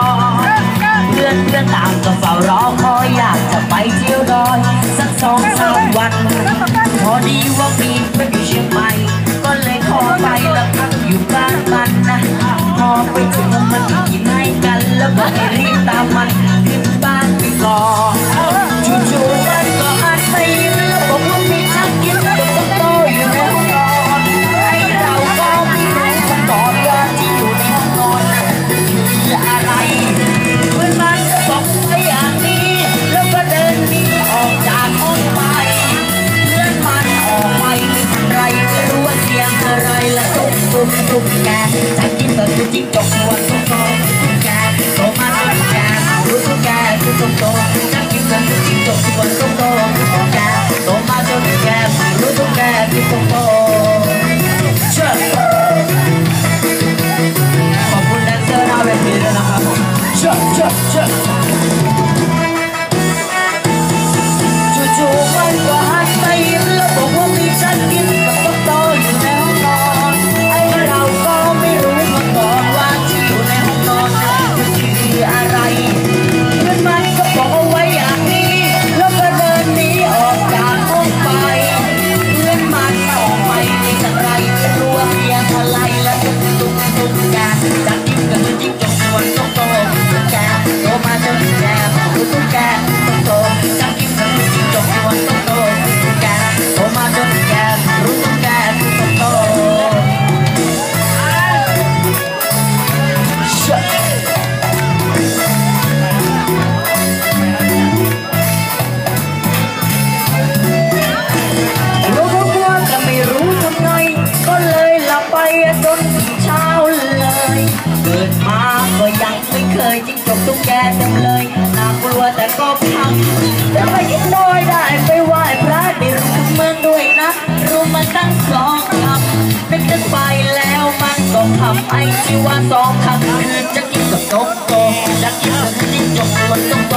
อเพื่อนเพื่อนต่างก็เฝ้ารอคอยอยากจะไปเที่ยวดอยสักสองสามวัน พอดีว่ามีเพื่อนอยู่เชียงใหม่ก็เลยขอไปแล้วพักอยู่บ้านมันนะพอไปถึงมันกินให้กันแล้วก็รีบตามมันขึ้นบ้านไปก่อน ว่าเสียงอะไรและตุ้มตุ้มตุ้มแกจะกินแต่ตัวจิ้งจกหัวตุ้มโตตุ้มแกโตมาตุ้มแก เคยจิ้งจกตุ๊กแกเต็มเลยน่ากลัวแต่ก็พังจะไปยิ้มน้อยได้ไปไหว้พระในรูปเมืองด้วยนะ รู้มาตั้งสองคำนึกถึงไปแล้วมันก็ทำไอ้ที่ว่าสองคำคือจะกินกับนกโตจะกินกับจิ้งจกบนนกโต